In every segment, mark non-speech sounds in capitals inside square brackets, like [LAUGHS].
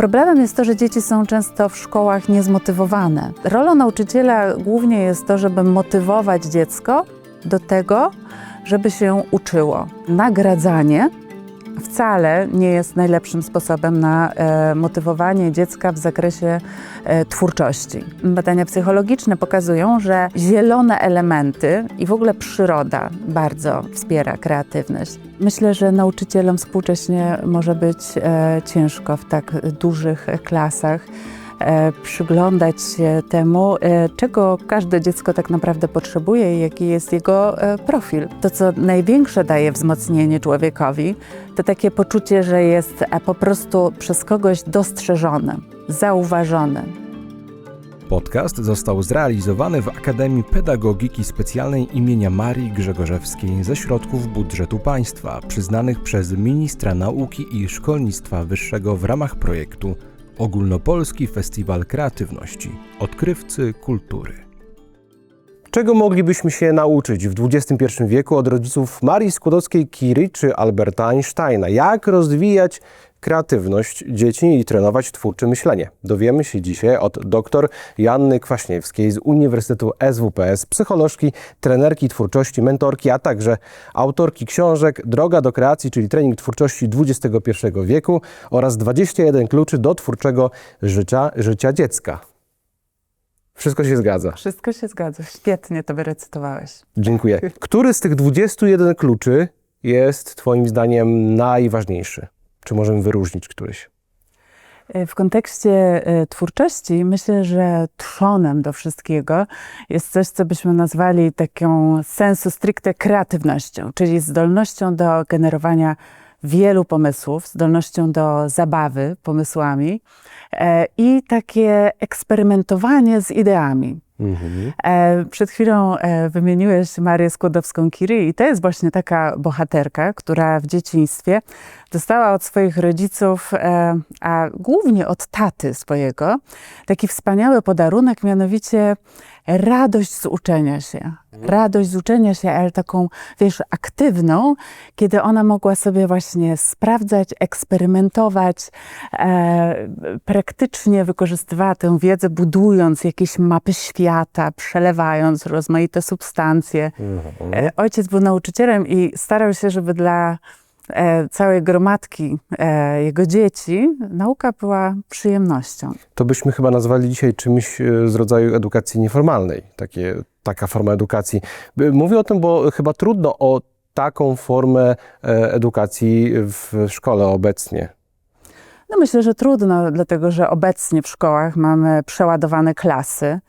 Problemem jest to, że dzieci są często w szkołach niezmotywowane. Rolą nauczyciela głównie jest to, żeby motywować dziecko do tego, żeby się uczyło. Nagradzanie wcale nie jest najlepszym sposobem na e, motywowanie dziecka w zakresie e, twórczości. Badania psychologiczne pokazują, że zielone elementy i w ogóle przyroda bardzo wspiera kreatywność. Myślę, że nauczycielom współcześnie może być e, ciężko w tak dużych klasach przyglądać się temu, e, czego każde dziecko tak naprawdę potrzebuje i jaki jest jego e, profil. To, co największe daje wzmocnienie człowiekowi, to takie poczucie, że jest e, po prostu przez kogoś dostrzeżony, zauważony. Podcast został zrealizowany w Akademii Pedagogiki Specjalnej imienia Marii Grzegorzewskiej ze środków budżetu państwa przyznanych przez Ministra Nauki i Szkolnictwa Wyższego w ramach projektu Ogólnopolski Festiwal Kreatywności Odkrywcy Kultury. Czego moglibyśmy się nauczyć w XXI wieku od rodziców Marii Skłodowskiej-Curie czy Alberta Einsteina? Jak rozwijać kreatywność dzieci i trenować twórcze myślenie? Dowiemy się dzisiaj od dr Janny Kwaśniewskiej z Uniwersytetu SWPS, psycholożki, trenerki twórczości, mentorki, a także autorki książek Droga do kreacji, czyli trening twórczości XXI wieku oraz 21 kluczy do twórczego życia, życia dziecka. Wszystko się zgadza. Wszystko się zgadza. Świetnie to wyrecytowałeś. Dziękuję. Który z tych 21 kluczy jest Twoim zdaniem najważniejszy? Czy możemy wyróżnić któryś? E, W kontekście e, twórczości myślę, że trzonem do wszystkiego jest coś, co byśmy nazwali taką sensu stricte kreatywnością, czyli zdolnością do generowania wielu pomysłów, zdolnością do zabawy pomysłami e, i takie eksperymentowanie z ideami. E, Przed chwilą e, wymieniłeś Marię Skłodowską-Curie i to jest właśnie taka bohaterka, która w dzieciństwie dostała od swoich rodziców, e, a głównie od taty swojego, taki wspaniały podarunek, mianowicie radość z uczenia się. Radość z uczenia się, ale taką, wiesz, aktywną, kiedy ona mogła sobie właśnie sprawdzać, eksperymentować, e, praktycznie wykorzystywała tę wiedzę, budując jakieś mapy świata, przelewając rozmaite substancje. E, Ojciec był nauczycielem i starał się, żeby dla całej gromadki e, jego dzieci nauka była przyjemnością. To byśmy chyba nazwali dzisiaj czymś e, z rodzaju edukacji nieformalnej. Takie, taka forma edukacji. Mówię o tym, bo chyba trudno o taką formę e, edukacji w szkole obecnie. No myślę, że trudno, dlatego że obecnie w szkołach mamy przeładowane klasy,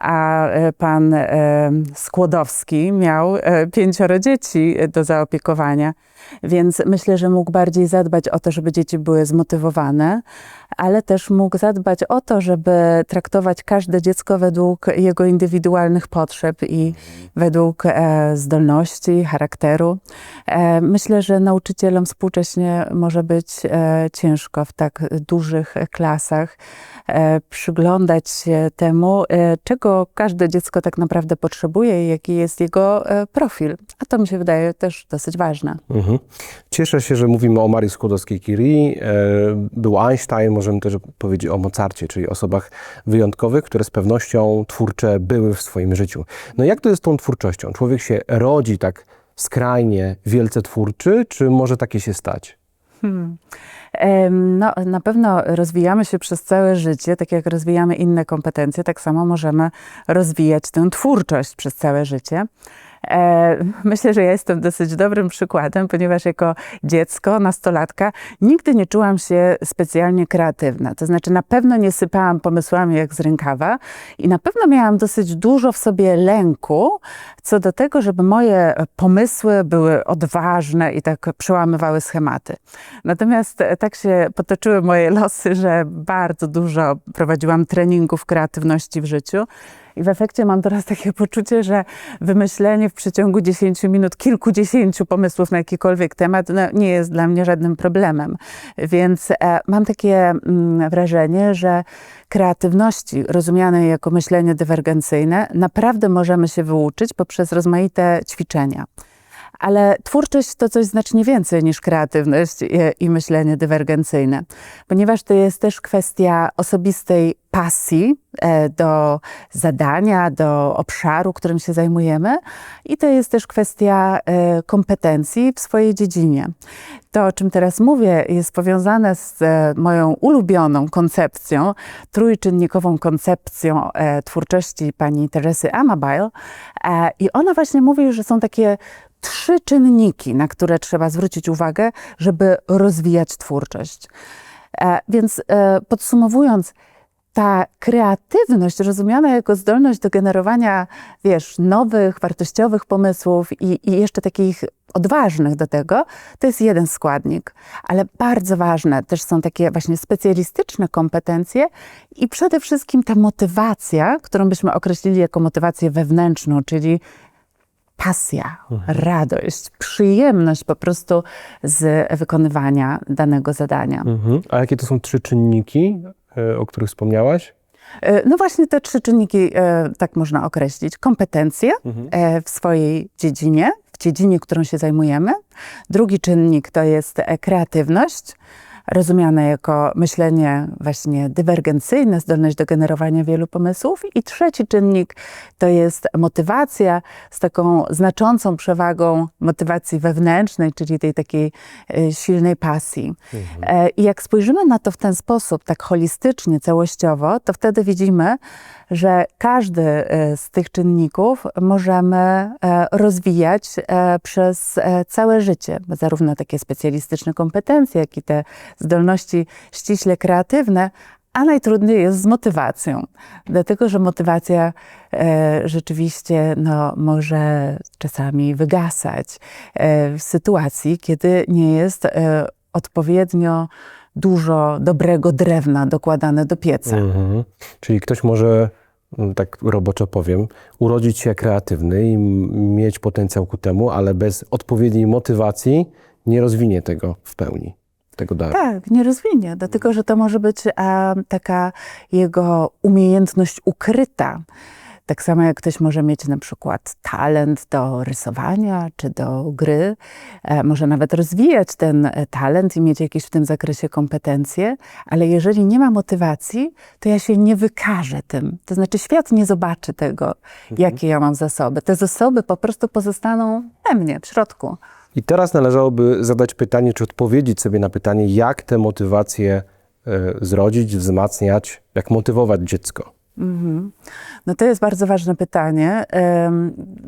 a e, pan e, Skłodowski miał e, pięcioro dzieci do zaopiekowania, więc myślę, że mógł bardziej zadbać o to, żeby dzieci były zmotywowane, ale też mógł zadbać o to, żeby traktować każde dziecko według jego indywidualnych potrzeb i według zdolności, charakteru. Myślę, że nauczycielom współcześnie może być ciężko w tak dużych klasach przyglądać się temu, e, czego każde dziecko tak naprawdę potrzebuje i jaki jest jego e, profil. A to mi się wydaje też dosyć ważne. Mhm. Cieszę się, że mówimy o Marii Skłodowskiej-Curie. E, Był Einstein, możemy też powiedzieć o Mozarcie, czyli osobach wyjątkowych, które z pewnością twórcze były w swoim życiu. No jak to jest z tą twórczością? Człowiek się rodzi tak skrajnie, wielce twórczy, czy może takie się stać? Em, No, na pewno rozwijamy się przez całe życie, tak jak rozwijamy inne kompetencje, tak samo możemy rozwijać tę twórczość przez całe życie. E, Myślę, że ja jestem dosyć dobrym przykładem, ponieważ jako dziecko, nastolatka, nigdy nie czułam się specjalnie kreatywna. To znaczy, na pewno nie sypałam pomysłami jak z rękawa i na pewno miałam dosyć dużo w sobie lęku co do tego, żeby moje pomysły były odważne i tak przełamywały schematy. Natomiast e, tak się potoczyły moje losy, że bardzo dużo prowadziłam treningów kreatywności w życiu. I w efekcie mam teraz takie poczucie, że wymyślenie w przeciągu 10 minut kilkudziesięciu pomysłów na jakikolwiek temat no, nie jest dla mnie żadnym problemem. Więc e, mam takie mm, wrażenie, że kreatywności rozumianej jako myślenie dywergencyjne naprawdę możemy się wyuczyć poprzez rozmaite ćwiczenia. Ale twórczość to coś znacznie więcej niż kreatywność i, i myślenie dywergencyjne, ponieważ to jest też kwestia osobistej pasji e, do zadania, do obszaru, którym się zajmujemy, i to jest też kwestia e, kompetencji w swojej dziedzinie. To, o czym teraz mówię, jest powiązane z e, moją ulubioną koncepcją, trójczynnikową koncepcją twórczości pani Teresy Amabile. I ona właśnie mówi, że są takie trzy czynniki, na które trzeba zwrócić uwagę, żeby rozwijać twórczość. E, Więc e, podsumowując, ta kreatywność rozumiana jako zdolność do generowania, wiesz, nowych, wartościowych pomysłów i, i jeszcze takich odważnych do tego, to jest jeden składnik. Ale bardzo ważne też są takie właśnie specjalistyczne kompetencje i przede wszystkim ta motywacja, którą byśmy określili jako motywację wewnętrzną, czyli pasja, radość, przyjemność po prostu z wykonywania danego zadania. Mhm. A jakie to są trzy czynniki, e, o których wspomniałaś? E, No właśnie te trzy czynniki e, tak można określić. Kompetencje e, w swojej dziedzinie, w dziedzinie, którą się zajmujemy. Drugi czynnik to jest kreatywność, rozumiane jako myślenie właśnie dywergencyjne, zdolność do generowania wielu pomysłów. I trzeci czynnik to jest motywacja z taką znaczącą przewagą motywacji wewnętrznej, czyli tej takiej e, silnej pasji. E, I jak spojrzymy na to w ten sposób, tak holistycznie, całościowo, to wtedy widzimy, że każdy e, z tych czynników możemy rozwijać przez całe życie. Zarówno takie specjalistyczne kompetencje, jak i te zdolności ściśle kreatywne, a najtrudniej jest z motywacją, dlatego że motywacja e, rzeczywiście no, może czasami wygasać e, w sytuacji, kiedy nie jest e, odpowiednio dużo dobrego drewna dokładane do pieca. Mhm. Czyli ktoś może, mm, tak roboczo powiem, urodzić się kreatywny i mieć potencjał ku temu, ale bez odpowiedniej motywacji nie rozwinie tego w pełni, tego daru. Tak, nie rozwinie, dlatego że to może być a, taka jego umiejętność ukryta. Tak samo jak ktoś może mieć na przykład talent do rysowania czy do gry, e, może nawet rozwijać ten e, talent i mieć jakieś w tym zakresie kompetencje, ale jeżeli nie ma motywacji, to ja się nie wykażę tym. To znaczy świat nie zobaczy tego, jakie ja mam zasoby. Te zasoby po prostu pozostaną we mnie, w środku. I teraz należałoby zadać pytanie, czy odpowiedzieć sobie na pytanie, jak te motywacje e, zrodzić, wzmacniać, jak motywować dziecko. Mhm. No to jest bardzo ważne pytanie.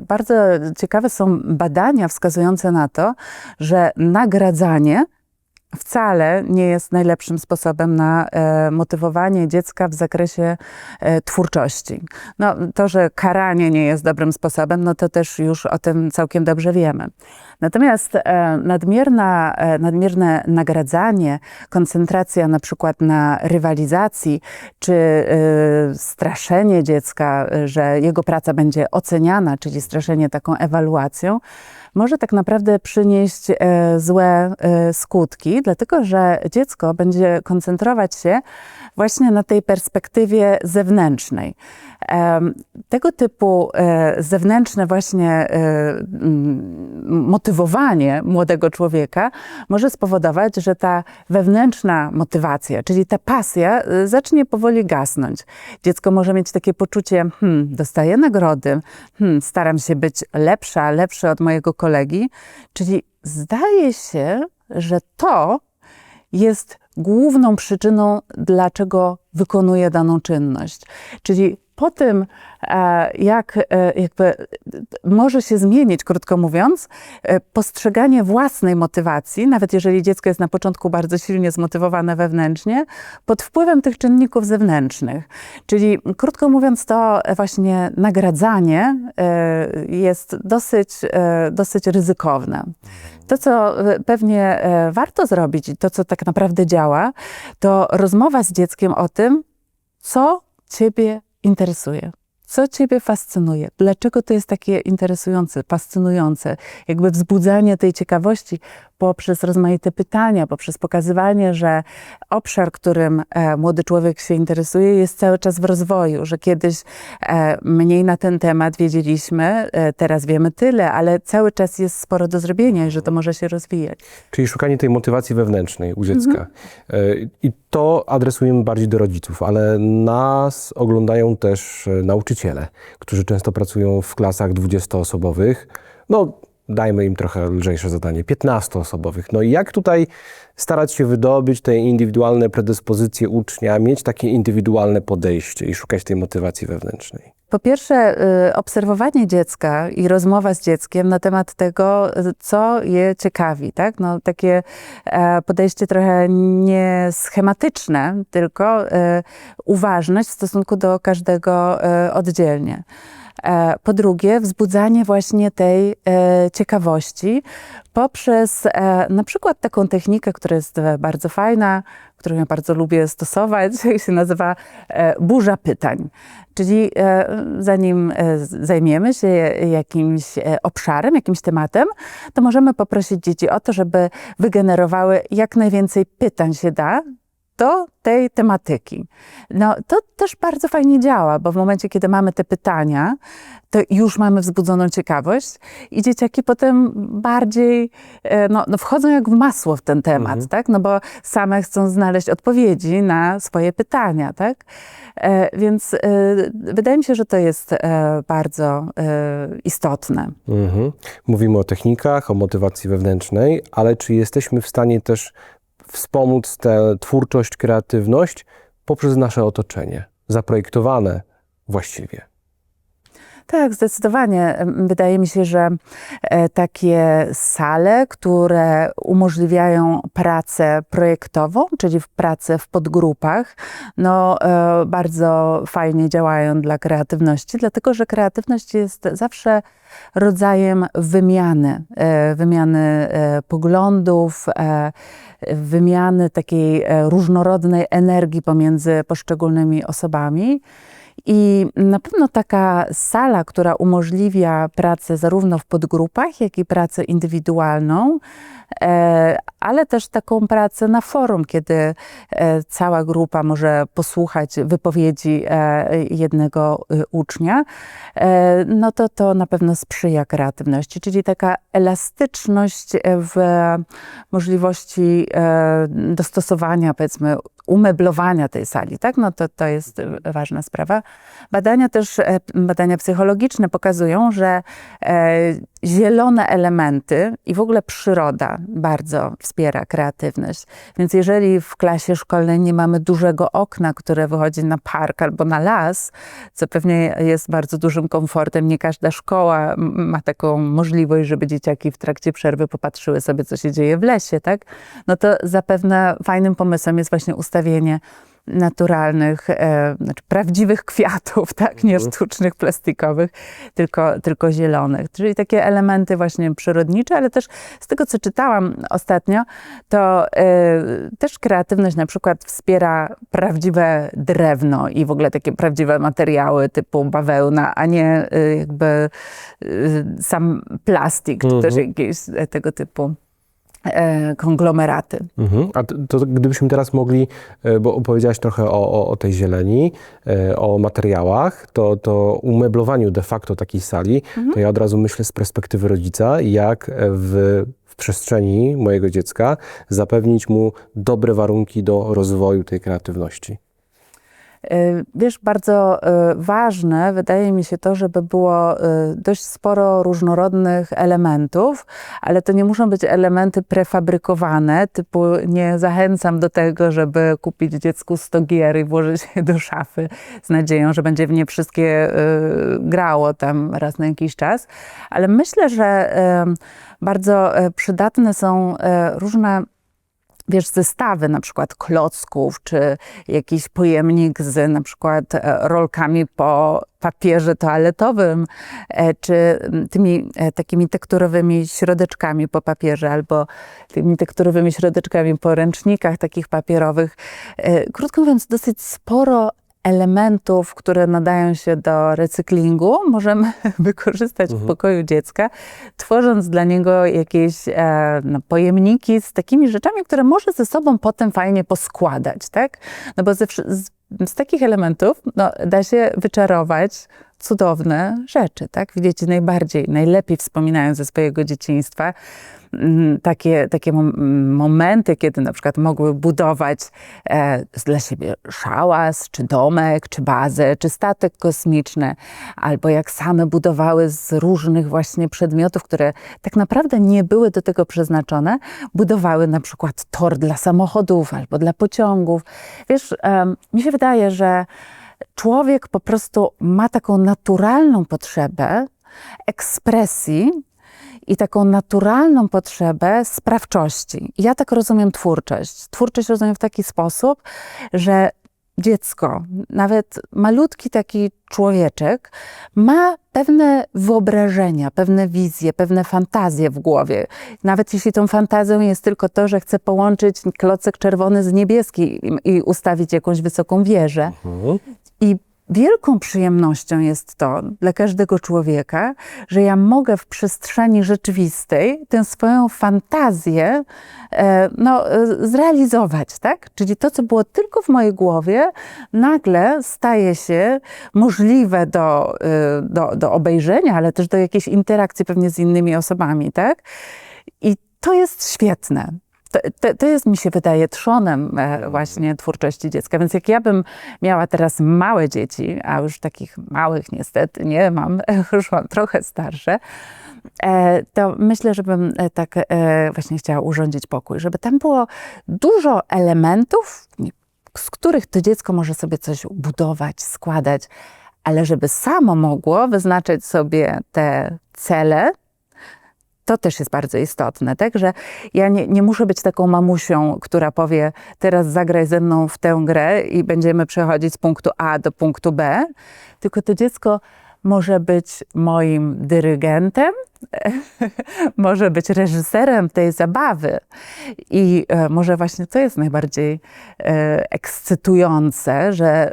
Bardzo ciekawe są badania wskazujące na to, że nagradzanie wcale nie jest najlepszym sposobem na e, motywowanie dziecka w zakresie e, twórczości. No, to, że karanie nie jest dobrym sposobem, no to też już o tym całkiem dobrze wiemy. Natomiast e, nadmierna, e, nadmierne nagradzanie, koncentracja na przykład na rywalizacji, czy e, straszenie dziecka, e, że jego praca będzie oceniana, czyli straszenie taką ewaluacją, może tak naprawdę przynieść e, złe e, skutki, dlatego że dziecko będzie koncentrować się właśnie na tej perspektywie zewnętrznej. Tego typu e, zewnętrzne właśnie motywowanie młodego człowieka może spowodować, że ta wewnętrzna motywacja, czyli ta pasja zacznie powoli gasnąć. Dziecko może mieć takie poczucie, hmm, dostaję nagrody, hmm, staram się być lepsza, lepszy od mojego kolegi, czyli zdaje się, że to jest główną przyczyną, dlaczego wykonuje daną czynność. Czyli po tym, e, jak e, jakby e, może się zmienić, krótko mówiąc, postrzeganie własnej motywacji, nawet jeżeli dziecko jest na początku bardzo silnie zmotywowane wewnętrznie, pod wpływem tych czynników zewnętrznych. Czyli krótko mówiąc, to właśnie nagradzanie jest dosyć, dosyć ryzykowne. To, co pewnie warto zrobić i to, co tak naprawdę działa, to rozmowa z dzieckiem o tym, co ciebie interesuje. Co Ciebie fascynuje? Dlaczego to jest takie interesujące, fascynujące? Jakby wzbudzanie tej ciekawości poprzez rozmaite pytania, poprzez pokazywanie, że obszar, którym e, młody człowiek się interesuje, jest cały czas w rozwoju, że kiedyś e, mniej na ten temat wiedzieliśmy, e, teraz wiemy tyle, ale cały czas jest sporo do zrobienia i że to może się rozwijać. Czyli szukanie tej motywacji wewnętrznej u dziecka. E, I to adresujemy bardziej do rodziców, ale nas oglądają też nauczyciele, którzy często pracują w klasach 20-osobowych. No, dajmy im trochę lżejsze zadanie, 15-osobowych. No i jak tutaj starać się wydobyć te indywidualne predyspozycje ucznia, mieć takie indywidualne podejście i szukać tej motywacji wewnętrznej? Po pierwsze, y, obserwowanie dziecka i rozmowa z dzieckiem na temat tego, co je ciekawi, tak? No, takie e, podejście trochę nie schematyczne, tylko e, uważność w stosunku do każdego e, oddzielnie. E, Po drugie, wzbudzanie właśnie tej e, ciekawości poprzez e, na przykład taką technikę, która jest bardzo fajna, którą ja bardzo lubię stosować, [LAUGHS] się nazywa burza pytań. Czyli zanim zajmiemy się jakimś obszarem, jakimś tematem, to możemy poprosić dzieci o to, żeby wygenerowały jak najwięcej pytań się da do tej tematyki. No, to też bardzo fajnie działa, bo w momencie, kiedy mamy te pytania, to już mamy wzbudzoną ciekawość i dzieciaki potem bardziej e, no, no wchodzą jak w masło w ten temat, tak? No bo same chcą znaleźć odpowiedzi na swoje pytania, tak? E, więc e, wydaje mi się, że to jest e, bardzo e, istotne. Mhm. Mówimy o technikach, o motywacji wewnętrznej, ale czy jesteśmy w stanie też wspomóc tę twórczość, kreatywność poprzez nasze otoczenie, zaprojektowane właściwie? Tak, zdecydowanie. Wydaje mi się, że e, takie sale, które umożliwiają pracę projektową, czyli pracę w podgrupach, no e, bardzo fajnie działają dla kreatywności, dlatego że kreatywność jest zawsze rodzajem wymiany, e, wymiany poglądów, wymiany takiej różnorodnej energii pomiędzy poszczególnymi osobami. I na pewno taka sala, która umożliwia pracę zarówno w podgrupach, jak i pracę indywidualną, e, ale też taką pracę na forum, kiedy e, cała grupa może posłuchać wypowiedzi e, jednego e, ucznia, no to to na pewno sprzyja kreatywności, czyli taka elastyczność w możliwości dostosowania, powiedzmy, umeblowania tej sali, tak? No to, to jest e, ważna sprawa. Badania też, e, badania psychologiczne pokazują, że e, zielone elementy i w ogóle przyroda bardzo wspiera kreatywność. Więc jeżeli w klasie szkolnej nie mamy dużego okna, które wychodzi na park albo na las, co pewnie jest bardzo dużym komfortem, nie każda szkoła ma taką możliwość, żeby dzieciaki w trakcie przerwy popatrzyły sobie, co się dzieje w lesie, tak? No to zapewne fajnym pomysłem jest właśnie ustawienie naturalnych, e, znaczy prawdziwych kwiatów, [LAUGHS] tak, nie sztucznych, plastikowych, tylko, tylko zielonych. Czyli takie elementy właśnie przyrodnicze, ale też z tego, co czytałam ostatnio, to e, też kreatywność na przykład wspiera prawdziwe drewno i w ogóle takie prawdziwe materiały typu bawełna, a nie e, jakby e, sam plastik, czy też jakieś e, tego typu konglomeraty. Mhm. A to, to gdybyśmy teraz mogli, e, bo opowiedziałaś trochę o, o, o tej zieleni, e, o materiałach, to, to umeblowaniu de facto takiej sali, to ja od razu myślę z perspektywy rodzica, jak w przestrzeni mojego dziecka zapewnić mu dobre warunki do rozwoju tej kreatywności. Y, Wiesz, bardzo y, ważne wydaje mi się to, żeby było y, dość sporo różnorodnych elementów, ale to nie muszą być elementy prefabrykowane, typu nie zachęcam do tego, żeby kupić dziecku 100 gier i włożyć je do szafy z nadzieją, że będzie w nie wszystkie grało tam raz na jakiś czas, ale myślę, że bardzo y, przydatne są y, różne wiesz, zestawy na przykład klocków, czy jakiś pojemnik z na przykład e, rolkami po papierze toaletowym, e, czy tymi e, takimi tekturowymi środeczkami po papierze, albo tymi tekturowymi środeczkami po ręcznikach takich papierowych. Krótko mówiąc, dosyć sporo elementów, które nadają się do recyklingu, możemy [LAUGHS] wykorzystać w pokoju dziecka, tworząc dla niego jakieś e, no, pojemniki z takimi rzeczami, które może ze sobą potem fajnie poskładać, tak? No bo ze, z, z takich elementów no, da się wyczarować cudowne rzeczy, tak? Dzieci najbardziej, najlepiej wspominają ze swojego dzieciństwa mm, takie, takie mom- momenty, kiedy na przykład mogły budować e, dla siebie szałas, czy domek, czy bazę, czy statek kosmiczny, albo jak same budowały z różnych właśnie przedmiotów, które tak naprawdę nie były do tego przeznaczone, budowały na przykład tor dla samochodów albo dla pociągów. Wiesz, em, mi się wydaje, że człowiek po prostu ma taką naturalną potrzebę ekspresji i taką naturalną potrzebę sprawczości. Ja tak rozumiem twórczość. Twórczość rozumiem w taki sposób, że dziecko, nawet malutki taki człowieczek, ma pewne wyobrażenia, pewne wizje, pewne fantazje w głowie. Nawet jeśli tą fantazją jest tylko to, że chce połączyć klocek czerwony z niebieski i, i ustawić jakąś wysoką wieżę. I wielką przyjemnością jest to dla każdego człowieka, że ja mogę w przestrzeni rzeczywistej tę swoją fantazję e, no, e, zrealizować, tak? Czyli to, co było tylko w mojej głowie, nagle staje się możliwe do, e, do, do obejrzenia, ale też do jakiejś interakcji pewnie z innymi osobami, tak? I to jest świetne. To, to, to jest, mi się wydaje, trzonem e, właśnie twórczości dziecka. Więc jak ja bym miała teraz małe dzieci, a już takich małych niestety nie mam, [LAUGHS] już mam trochę starsze, e, to myślę, że bym e, tak właśnie chciała urządzić pokój, żeby tam było dużo elementów, z których to dziecko może sobie coś budować, składać, ale żeby samo mogło wyznaczać sobie te cele, to też jest bardzo istotne, tak? Że ja nie, nie muszę być taką mamusią, która powie, teraz zagraj ze mną w tę grę i będziemy przechodzić z punktu A do punktu B, tylko to dziecko może być moim dyrygentem, [LAUGHS] może być reżyserem tej zabawy. I e, może właśnie to jest najbardziej e, ekscytujące, że e,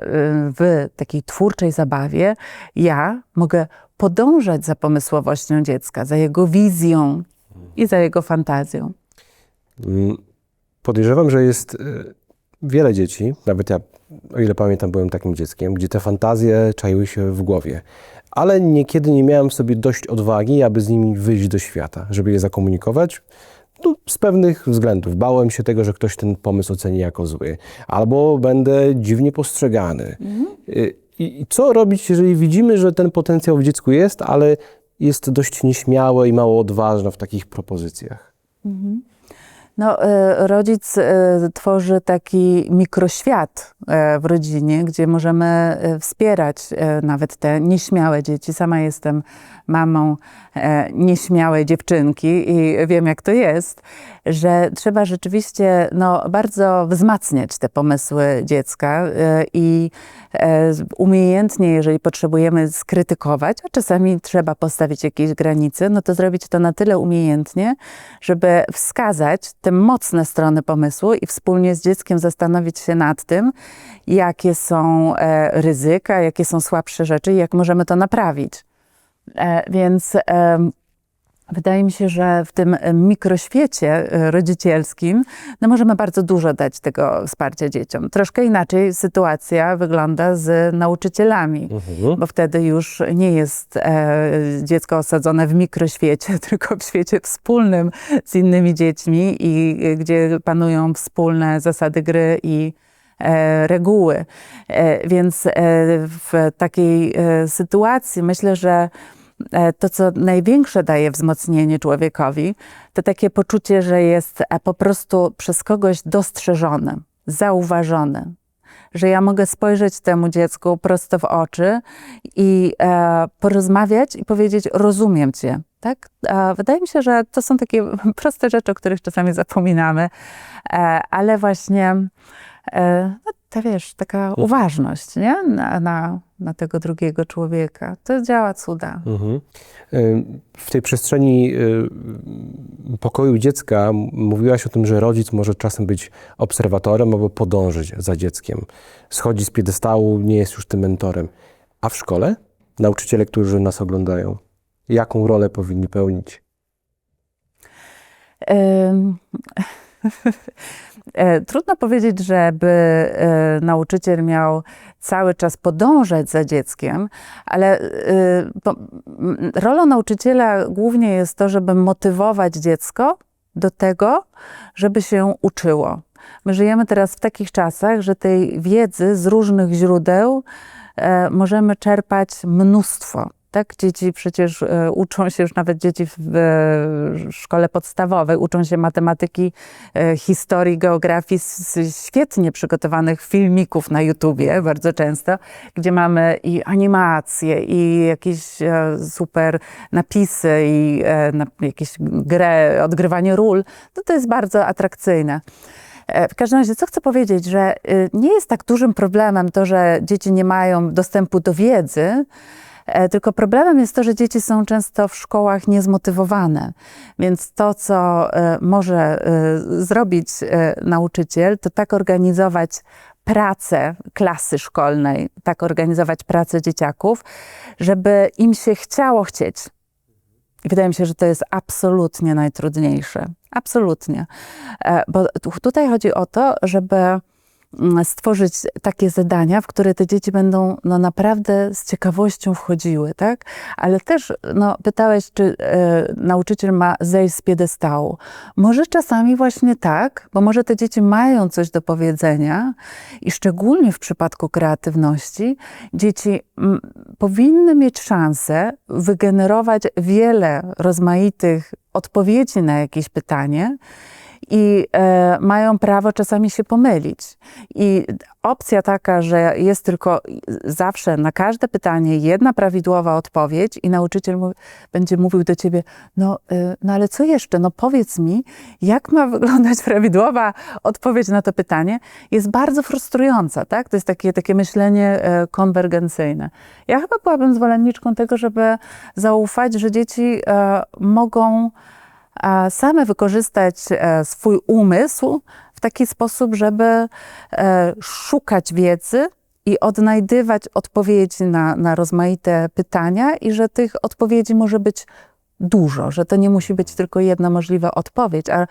w takiej twórczej zabawie ja mogę podążać za pomysłowością dziecka, za jego wizją i za jego fantazją. Mm, Podejrzewam, że jest e, wiele dzieci, nawet ja, o ile pamiętam, byłem takim dzieckiem, gdzie te fantazje czaiły się w głowie. Ale niekiedy nie miałem sobie dość odwagi, aby z nimi wyjść do świata, żeby je zakomunikować. No, z pewnych względów. Bałem się tego, że ktoś ten pomysł oceni jako zły, albo będę dziwnie postrzegany. Y, I, I co robić, jeżeli widzimy, że ten potencjał w dziecku jest, ale jest dość nieśmiałe i mało odważne w takich propozycjach? No, e, rodzic e, tworzy taki mikroświat e, w rodzinie, gdzie możemy wspierać nawet te nieśmiałe dzieci. Sama jestem mamą nieśmiałej dziewczynki i wiem, jak to jest, że trzeba rzeczywiście no, bardzo wzmacniać te pomysły dziecka i umiejętnie, jeżeli potrzebujemy skrytykować, a czasami trzeba postawić jakieś granice, no to zrobić to na tyle umiejętnie, żeby wskazać te mocne strony pomysłu i wspólnie z dzieckiem zastanowić się nad tym, jakie są e, ryzyka, jakie są słabsze rzeczy i jak możemy to naprawić. E, Więc wydaje mi się, że w tym e, mikroświecie e, rodzicielskim no możemy bardzo dużo dać tego wsparcia dzieciom. Troszkę inaczej sytuacja wygląda z nauczycielami, bo wtedy już nie jest e, dziecko osadzone w mikroświecie, [LAUGHS] tylko w świecie wspólnym z innymi dziećmi i e, gdzie panują wspólne zasady gry i reguły. Więc w takiej sytuacji myślę, że to, co największe daje wzmocnienie człowiekowi, to takie poczucie, że jest e, po prostu przez kogoś dostrzeżony, zauważony. Że ja mogę spojrzeć temu dziecku prosto w oczy i e, porozmawiać i powiedzieć: Rozumiem cię. Tak? A wydaje mi się, że to są takie [LAUGHS] proste rzeczy, o których czasami zapominamy, e, ale właśnie e, no, ta wiesz, taka uważność nie? Na, na, na tego drugiego człowieka. To działa cuda. Mhm. Y, W tej przestrzeni y, pokoju dziecka mówiłaś o tym, że rodzic może czasem być obserwatorem albo podążyć za dzieckiem. Schodzi z piedestału, nie jest już tym mentorem. A w szkole? Nauczyciele, którzy nas oglądają, jaką rolę powinni pełnić? E, [LAUGHS] Trudno powiedzieć, żeby e, nauczyciel miał cały czas podążać za dzieckiem, ale e, rolą nauczyciela głównie jest to, żeby motywować dziecko do tego, żeby się uczyło. My żyjemy teraz w takich czasach, że tej wiedzy z różnych źródeł e, możemy czerpać mnóstwo. Tak, dzieci przecież e, uczą się już nawet dzieci w, szkole podstawowej, uczą się matematyki, e, historii, geografii z, świetnie przygotowanych filmików na YouTubie, bardzo często, gdzie mamy i animacje, i jakieś e, super napisy, i jakieś grę, odgrywanie ról. To, to jest bardzo atrakcyjne. W każdym razie, co chcę powiedzieć, że y, nie jest tak dużym problemem to, że dzieci nie mają dostępu do wiedzy, tylko problemem jest to, że dzieci są często w szkołach niezmotywowane. Więc to, co e, może e, zrobić e, nauczyciel, to tak organizować pracę klasy szkolnej, tak organizować pracę dzieciaków, żeby im się chciało chcieć. Wydaje mi się, że to jest absolutnie najtrudniejsze. Absolutnie. E, Bo tu- tutaj chodzi o to, żeby stworzyć takie zadania, w które te dzieci będą no, naprawdę z ciekawością wchodziły, tak? Ale też no, pytałeś, czy e, nauczyciel ma zejść z piedestału. Może czasami właśnie tak, bo może te dzieci mają coś do powiedzenia i szczególnie w przypadku kreatywności dzieci mm, powinny mieć szansę wygenerować wiele rozmaitych odpowiedzi na jakieś pytanie i e, mają prawo czasami się pomylić. I opcja taka, że jest tylko zawsze na każde pytanie jedna prawidłowa odpowiedź i nauczyciel będzie mówił do ciebie, no, y, no ale co jeszcze? No powiedz mi, jak ma wyglądać [LAUGHS] prawidłowa odpowiedź na to pytanie, jest bardzo frustrująca, tak? To jest takie, takie myślenie e, konwergencyjne. Ja chyba byłabym zwolenniczką tego, żeby zaufać, że dzieci e, mogą same wykorzystać e, swój umysł w taki sposób, żeby e, szukać wiedzy i odnajdywać odpowiedzi na, na rozmaite pytania, i że tych odpowiedzi może być dużo, że to nie musi być tylko jedna możliwa odpowiedź, a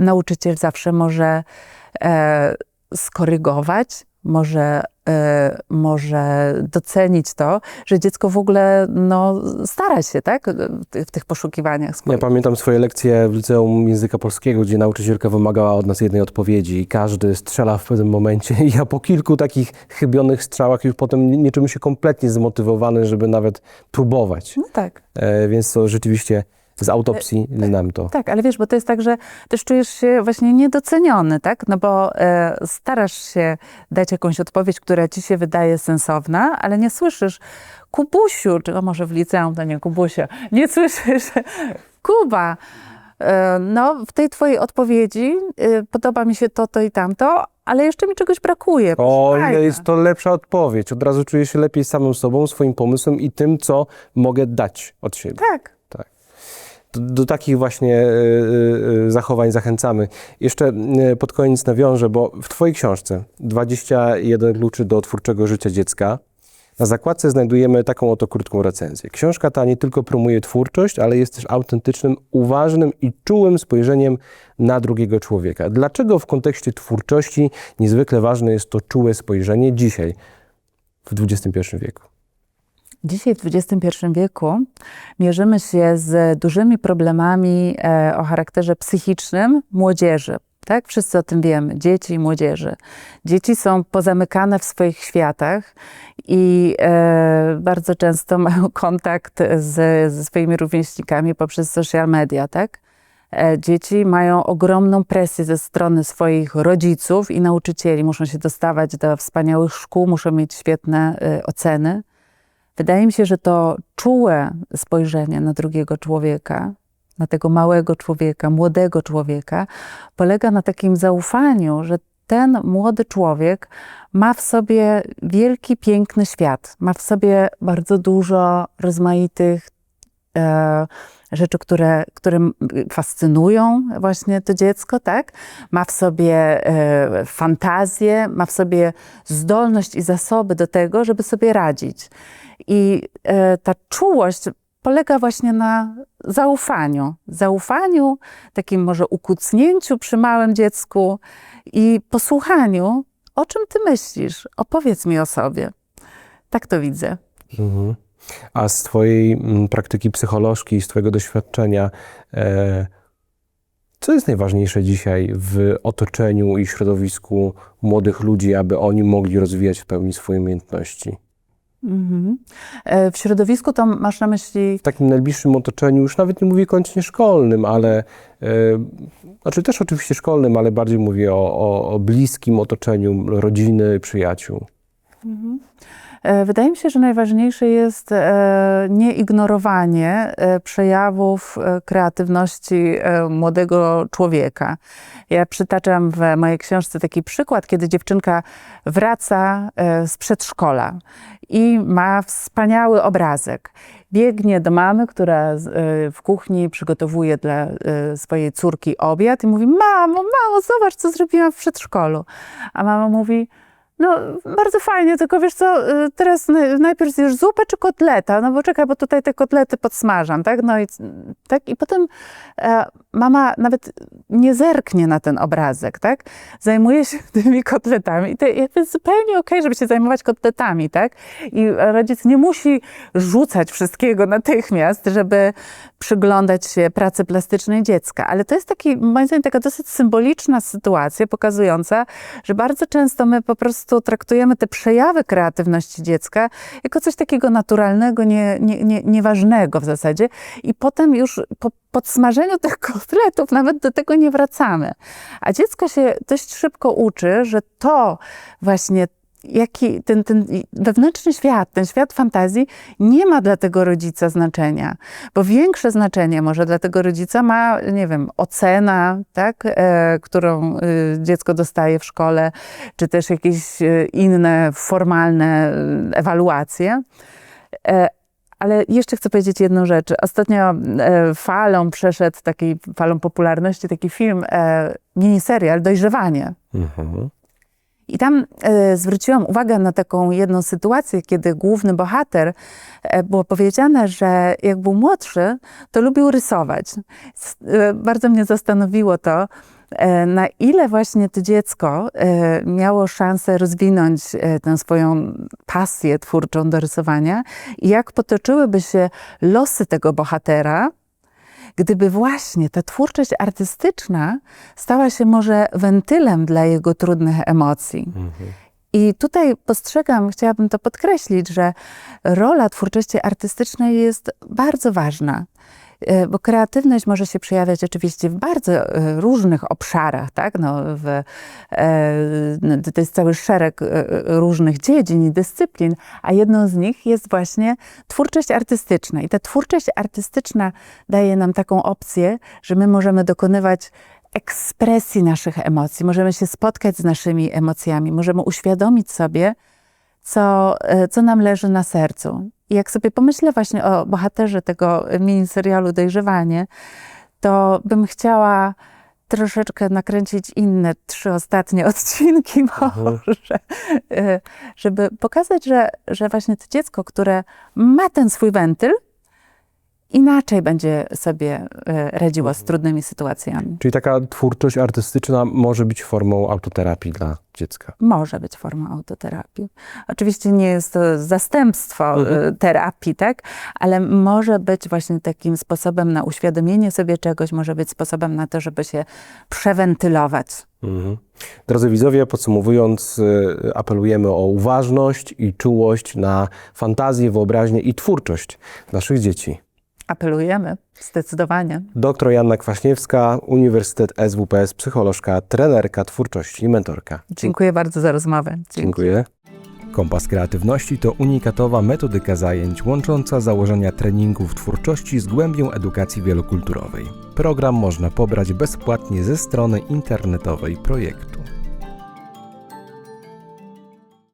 nauczyciel zawsze może e, skorygować, może, może docenić to, że dziecko w ogóle no, stara się tak, w tych- poszukiwaniach Ja swoich. pamiętam swoje lekcje w liceum języka polskiego, gdzie nauczycielka wymagała od nas jednej odpowiedzi i każdy strzela w pewnym momencie. I [LAUGHS] ja po kilku takich chybionych strzałach już potem nie czułem się kompletnie zmotywowany, żeby nawet próbować. No tak. E, więc to rzeczywiście z autopsji znam to. Tak, ale wiesz, bo to jest tak, że też czujesz się właśnie niedoceniony, tak? No bo e, starasz się dać jakąś odpowiedź, która ci się wydaje sensowna, ale nie słyszysz Kubusiu, czy no może w liceum to nie Kubusia, nie słyszysz [LAUGHS] Kuba. e, No, w tej twojej odpowiedzi e, podoba mi się to, to i tamto, ale jeszcze mi czegoś brakuje. O, jest to lepsza odpowiedź. Od razu czuję się lepiej samym sobą, swoim pomysłem i tym, co mogę dać od siebie. Tak. Do, takich właśnie e, e, zachowań zachęcamy. Jeszcze e, pod koniec nawiążę, bo w Twojej książce 21 kluczy do twórczego życia dziecka na zakładce znajdujemy taką oto krótką recenzję. Książka ta nie tylko promuje twórczość, ale jest też autentycznym, uważnym i czułym spojrzeniem na drugiego człowieka. Dlaczego w kontekście twórczości niezwykle ważne jest to czułe spojrzenie dzisiaj, w XXI wieku? Dzisiaj w XXI wieku mierzymy się z dużymi problemami e, o charakterze psychicznym młodzieży. Tak? Wszyscy o tym wiemy, dzieci i młodzieży. Dzieci są pozamykane w swoich światach i e, bardzo często [LAUGHS] mają kontakt z, ze swoimi rówieśnikami poprzez social media. Tak? E, Dzieci mają ogromną presję ze strony swoich rodziców i nauczycieli. Muszą się dostawać do wspaniałych szkół, muszą mieć świetne e, oceny. Wydaje mi się, że to czułe spojrzenie na drugiego człowieka, na tego małego człowieka, młodego człowieka, polega na takim zaufaniu, że ten młody człowiek ma w sobie wielki, piękny świat. Ma w sobie bardzo dużo rozmaitych e, rzeczy, które, które fascynują właśnie to dziecko, tak? Ma w sobie e, fantazję, ma w sobie zdolność i zasoby do tego, żeby sobie radzić. I e, ta czułość polega właśnie na zaufaniu. Zaufaniu, takim może ukucnięciu przy małym dziecku i posłuchaniu, o czym ty myślisz, opowiedz mi o sobie. Tak to widzę. Mhm. A z Twojej mm, praktyki psycholożki z Twojego doświadczenia, e, co jest najważniejsze dzisiaj w otoczeniu i środowisku młodych ludzi, aby oni mogli rozwijać w pełni swoje umiejętności? Mhm. E, W środowisku to masz na myśli W takim najbliższym otoczeniu, już nawet nie mówię koniecznie szkolnym, ale e, znaczy też oczywiście szkolnym, ale bardziej mówię o, o, o bliskim otoczeniu rodziny, przyjaciół. E, Wydaje mi się, że najważniejsze jest e, nieignorowanie e, przejawów e, kreatywności e, młodego człowieka. Ja przytaczam w mojej książce taki przykład, kiedy dziewczynka wraca e, z przedszkola i ma wspaniały obrazek. Biegnie do mamy, która e, w kuchni przygotowuje dla e, swojej córki obiad i mówi: Mamo, mamo, zobacz, co zrobiłam w przedszkolu. A mama mówi: no, bardzo fajnie, tylko wiesz co, y, teraz na- najpierw zjesz zupę czy kotleta, no bo czekaj, bo tutaj te kotlety podsmażam, tak? No i, tak? I potem e, mama nawet nie zerknie na ten obrazek, tak? Zajmuje się [LAUGHS] tymi kotletami i to jakby zupełnie okej, żeby się zajmować kotletami, tak? I rodzic nie musi rzucać wszystkiego natychmiast, żeby przyglądać się pracy plastycznej dziecka, ale to jest taki, moim zdaniem, taka dosyć symboliczna sytuacja pokazująca, że bardzo często my po prostu traktujemy te przejawy kreatywności dziecka jako coś takiego naturalnego, nie, nie, nie, nieważnego w zasadzie i potem już po podsmażeniu tych [LAUGHS] kotletów nawet do tego nie wracamy. A dziecko się dość szybko uczy, że to właśnie jaki ten, ten wewnętrzny świat, ten świat fantazji nie ma dla tego rodzica znaczenia, bo większe znaczenie może dla tego rodzica ma, nie wiem, ocena, tak, e, którą e, dziecko dostaje w szkole, czy też jakieś e, inne formalne e, ewaluacje. E, ale jeszcze chcę powiedzieć jedną rzecz. Ostatnio e, falą przeszedł, takiej falą popularności, taki film, e, miniserial Dojrzewanie. Mhm. I tam e, zwróciłam uwagę na taką jedną sytuację, kiedy główny bohater e, było powiedziane, że jak był młodszy, to lubił rysować. E, bardzo mnie zastanowiło to, e, na ile właśnie to dziecko e, miało szansę rozwinąć e, tę swoją pasję twórczą do rysowania i jak potoczyłyby się losy tego bohatera, gdyby właśnie ta twórczość artystyczna stała się może wentylem dla jego trudnych emocji. Mhm. I tutaj postrzegam, chciałabym to podkreślić, że rola twórczości artystycznej jest bardzo ważna. E, Bo kreatywność może się przejawiać oczywiście w bardzo e, różnych obszarach, tak? No, w, e, to jest cały szereg różnych dziedzin i dyscyplin, a jedną z nich jest właśnie twórczość artystyczna. I ta twórczość artystyczna daje nam taką opcję, że my możemy dokonywać ekspresji naszych emocji, możemy się spotkać z naszymi emocjami, możemy uświadomić sobie, co, e, co nam leży na sercu. I jak sobie pomyślę właśnie o bohaterze tego miniserialu Dojrzewanie, to bym chciała troszeczkę nakręcić inne trzy ostatnie [LAUGHS] odcinki może, e, żeby pokazać, że, że właśnie to dziecko, które ma ten swój wentyl, inaczej będzie sobie e, radziło z trudnymi sytuacjami. Czyli taka twórczość artystyczna może być formą autoterapii dla dziecka. Może być formą autoterapii. Oczywiście nie jest to zastępstwo Mhm. e, terapii, tak? Ale może być właśnie takim sposobem na uświadomienie sobie czegoś, może być sposobem na to, żeby się przewentylować. Mhm. Drodzy widzowie, podsumowując, y, apelujemy o uważność i czułość na fantazję, wyobraźnię i twórczość naszych dzieci. Apelujemy, zdecydowanie. Doktor Janna Kwaśniewska, Uniwersytet SWPS, psycholożka, trenerka twórczości i mentorka. Dziękuję bardzo za rozmowę. Dzięki. Dziękuję. Kompas Kreatywności to unikatowa metodyka zajęć łącząca założenia treningów twórczości z głębią edukacji wielokulturowej. Program można pobrać bezpłatnie ze strony internetowej projektu.